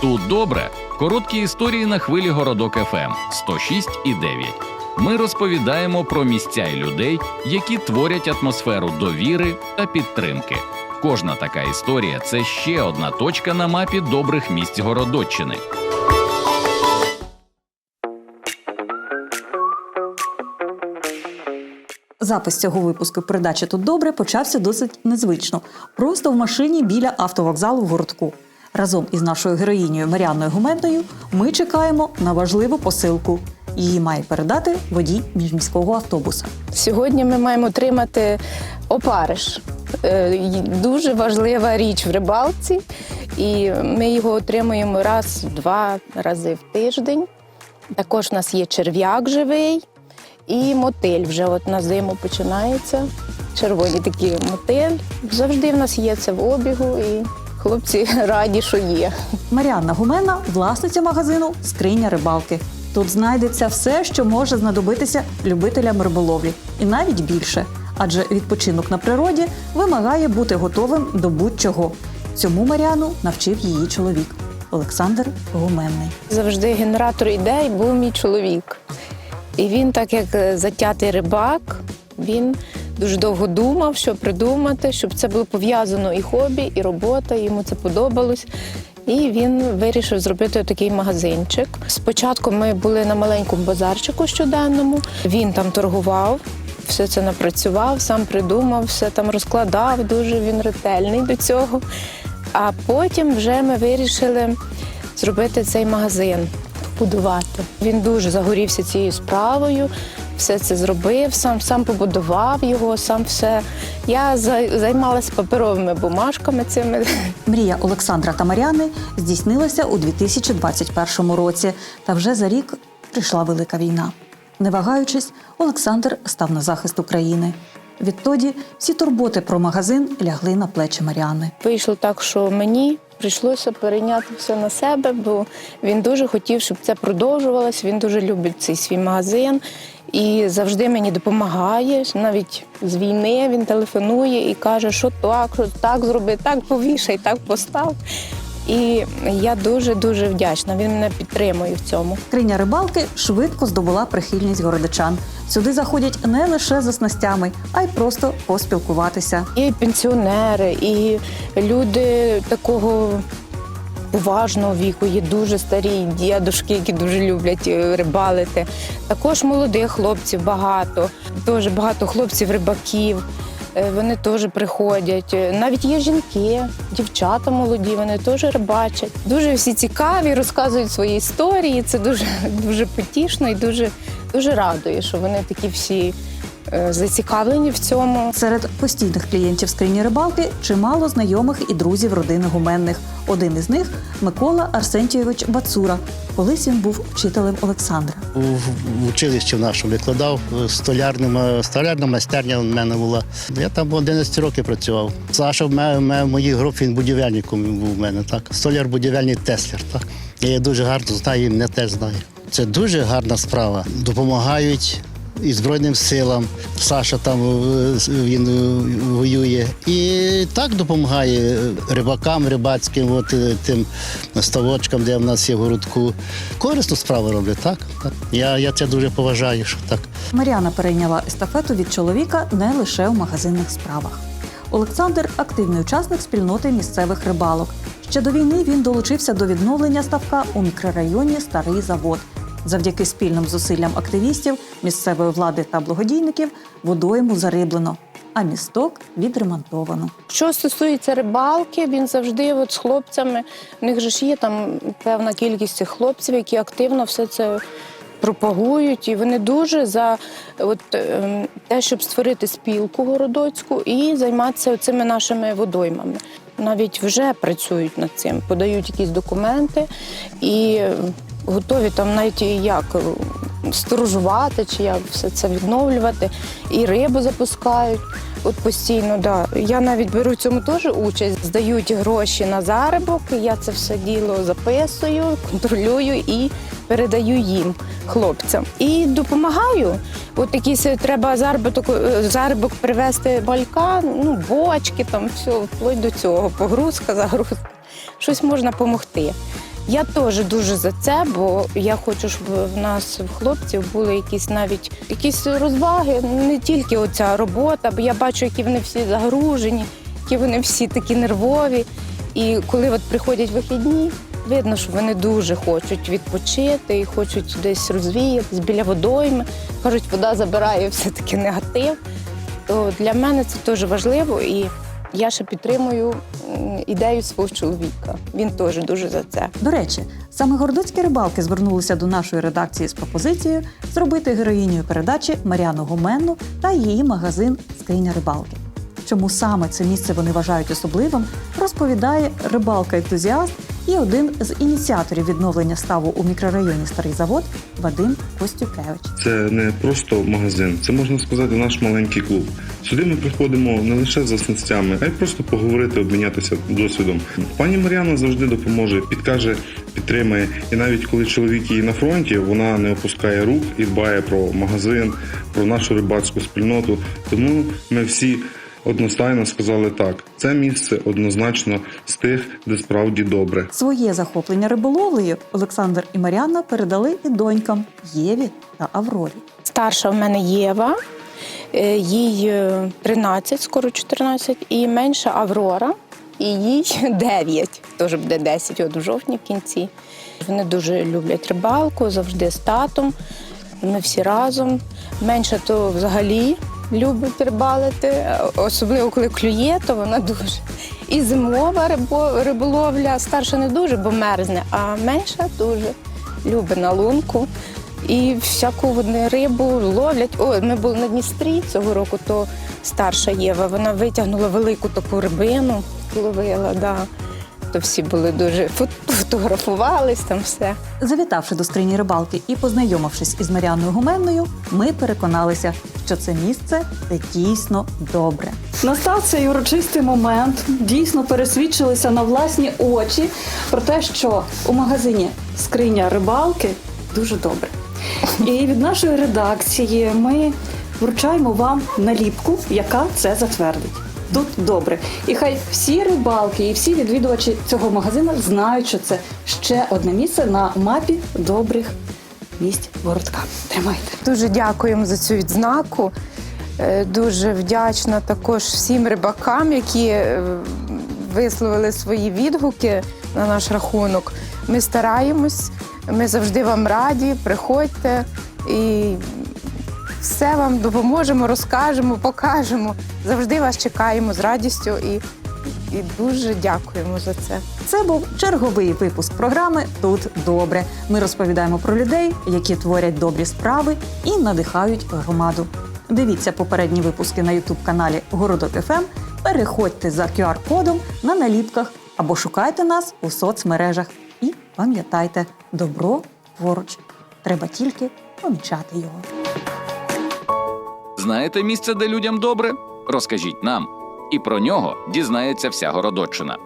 Тут добре. Короткі історії на хвилі Городок ФМ 106 і 9. Ми розповідаємо про місця і людей, які творять атмосферу довіри та підтримки. Кожна така історія це ще одна точка на мапі добрих місць Городоччини. Запис цього випуску передачі тут добре почався досить незвично. Просто в машині біля автовокзалу в городку. Разом із нашою героїнею Маріанною Гументною ми чекаємо на важливу посилку. Її має передати водій міжміського автобуса. Сьогодні ми маємо отримати опариш. Е, Дуже важлива річ в рибалці, і ми його отримуємо раз-два рази в тиждень. Також у нас є черв'як живий і мотиль. Вже от на зиму починається. Червоні такі мотиль. Завжди в нас є це в обігу, і хлопці раді, що є. Маріанна Гуменна власниця магазину Скриня рибалки. Тут знайдеться все, що може знадобитися любителям риболовлі, і навіть більше. Адже відпочинок на природі вимагає бути готовим до будь-чого. Цьому Маріану навчив її чоловік Олександр Гуменний. Завжди генератор ідей був мій чоловік. І він, так як затятий рибак, він дуже довго думав, що придумати, щоб це було пов'язано і хобі, і робота. Йому це подобалось. І він вирішив зробити такий магазинчик. Спочатку ми були на маленькому базарчику щоденному. Він там торгував, все це напрацював, сам придумав, все там розкладав. Дуже він ретельний до цього. А потім вже ми вирішили зробити цей магазин, побудувати. Він дуже загорівся цією справою, все це зробив, сам сам побудував його, сам все. Я за- займалася паперовими бумажками цими. Мрія Олександра та Маріани здійснилася у 2021 році, та вже за рік прийшла велика війна. Не вагаючись, Олександр став на захист України. Відтоді всі турботи про магазин лягли на плечі Маріани. Вийшло так, що мені прийшлося перейняти все на себе, бо він дуже хотів, щоб це продовжувалось. Він дуже любить цей свій магазин і завжди мені допомагає. Навіть з війни він телефонує і каже, що так, що так зроби, так повішай, так постав. І я дуже дуже вдячна. Він мене підтримує в цьому. Криня рибалки швидко здобула прихильність городичан. Сюди заходять не лише за снастями, а й просто поспілкуватися. І пенсіонери, і люди такого поважного віку, є дуже старі дідушки, які дуже люблять е, рибалити. Також молодих хлопців багато, дуже багато хлопців-рибаків. Е, Вони теж приходять. Е, Навіть є жінки, дівчата молоді, вони теж рибачать. Дуже всі цікаві, розказують свої історії. Це дуже дуже потішно і дуже, дуже радує, що вони такі всі зацікавлені в цьому. Серед постійних клієнтів скрині рибалки чимало знайомих і друзів родини гуменних. Один із них Микола Арсентійович Бацура. Колись він був вчителем Олександра. В училищі в нашому викладав е, столярним, столярна майстерня в мене була. Я там 11 років працював. Саша в мене, в моїй групі він будівельником був в мене, так. Столяр будівельний Теслер. Так. Я дуже гарно знаю, і мене теж знає. Це дуже гарна справа. Допомагають. І Збройним силам Саша там е, він е, воює. І так допомагає рибакам, рибацьким, от е, тим ставочкам, де в нас є городку. Корисну справу роблять, так? Я, я це дуже поважаю, що так. Маріана перейняла естафету від чоловіка не лише у магазинних справах. Олександр активний учасник спільноти місцевих рибалок. Ще до війни він долучився до відновлення ставка у мікрорайоні Старий Завод. Завдяки спільним зусиллям активістів, місцевої влади та благодійників водойму зариблено, а місток відремонтовано. Що стосується рибалки, він завжди от з хлопцями. У них же ж є там певна кількість цих хлопців, які активно все це пропагують. І вони дуже за от, ем, те, щоб створити спілку городоцьку і займатися цими нашими водоймами. Навіть вже працюють над цим, подають якісь документи і готові там навіть як е, сторожувати чи як все це відновлювати. І рибу запускають. От постійно, да. Я навіть беру в цьому теж участь. Здають гроші на заробок. Я це все діло записую, контролюю і передаю їм, хлопцям. І допомагаю. От якийсь е, треба заробіток, е, заробок привезти малька, ну, бочки, там все, вплоть до цього, погрузка, загрузка. Щось можна допомогти. Я теж дуже за це, бо я хочу, щоб в нас в хлопців були якісь навіть якісь розваги, не тільки оця робота, бо я бачу, які вони всі загружені, які вони всі такі нервові. І коли от приходять вихідні, видно, що вони дуже хочуть відпочити і хочуть десь розвіятись біля водойми. Кажуть, вода забирає все-таки негатив. То для мене це дуже важливо, і я ще підтримую ідею свого чоловіка. Він теж дуже за це. До речі, саме гордоцькі рибалки звернулися до нашої редакції з пропозицією зробити героїнею передачі Маріану Гуменну та її магазин Скриня рибалки. Чому саме це місце вони вважають особливим, розповідає рибалка-ентузіаст і один з ініціаторів відновлення ставу у мікрорайоні Старий Завод Вадим Костюкевич. Це не просто магазин, це можна сказати наш маленький клуб. Сюди ми приходимо не лише за снастями, а й просто поговорити, обмінятися досвідом. Пані Мар'яна завжди допоможе, підкаже, підтримає. І навіть коли чоловік її на фронті, вона не опускає рук і дбає про магазин, про нашу рибацьку спільноту. Тому ми всі. Одностайно сказали так: це місце однозначно з тих, де справді добре. Своє захоплення риболовлею Олександр і Маріанна передали і донькам Єві та Аврорі. Старша в мене Єва, е, їй е, 13, скоро 14, і менша Аврора, і їй 9, теж буде 10 от у жовтні в кінці. Вони дуже люблять рибалку, завжди з татом. Ми всі разом. Менша то взагалі любить рибалити, особливо коли клює, то вона дуже. І зимова риболовля, старша не дуже, бо мерзне, а менша дуже любить на лунку. І всяку вони рибу ловлять. О, ми були на Дністрі цього року, то старша Єва, вона витягнула велику таку рибину, ловила, да. То всі були дуже фот- фотографувались там все. Завітавши до скрині рибалки і познайомившись із Маріанною Гуменною, ми переконалися, що це місце це дійсно добре. Настав цей урочистий момент. Дійсно пересвідчилися на власні очі про те, що у магазині скриня рибалки дуже добре. І від нашої редакції ми вручаємо вам наліпку, яка це затвердить. Тут добре. І хай всі рибалки і всі відвідувачі цього магазину знають, що це ще одне місце на мапі добрих місць городка. Тримайте. Дуже дякуємо за цю відзнаку. Е, Дуже вдячна також всім рибакам, які е, висловили свої відгуки на наш рахунок. Ми стараємось, ми завжди вам раді. Приходьте і все вам допоможемо, розкажемо, покажемо. Завжди вас чекаємо з радістю і, і дуже дякуємо за це. Це був черговий випуск програми Тут добре. Ми розповідаємо про людей, які творять добрі справи і надихають громаду. Дивіться попередні випуски на youtube каналі Городок ФМ. Переходьте за QR-кодом на наліпках або шукайте нас у соцмережах. І пам'ятайте, добро поруч. Треба тільки помічати його. Знаєте місце, де людям добре? Розкажіть нам. І про нього дізнається вся Городоччина.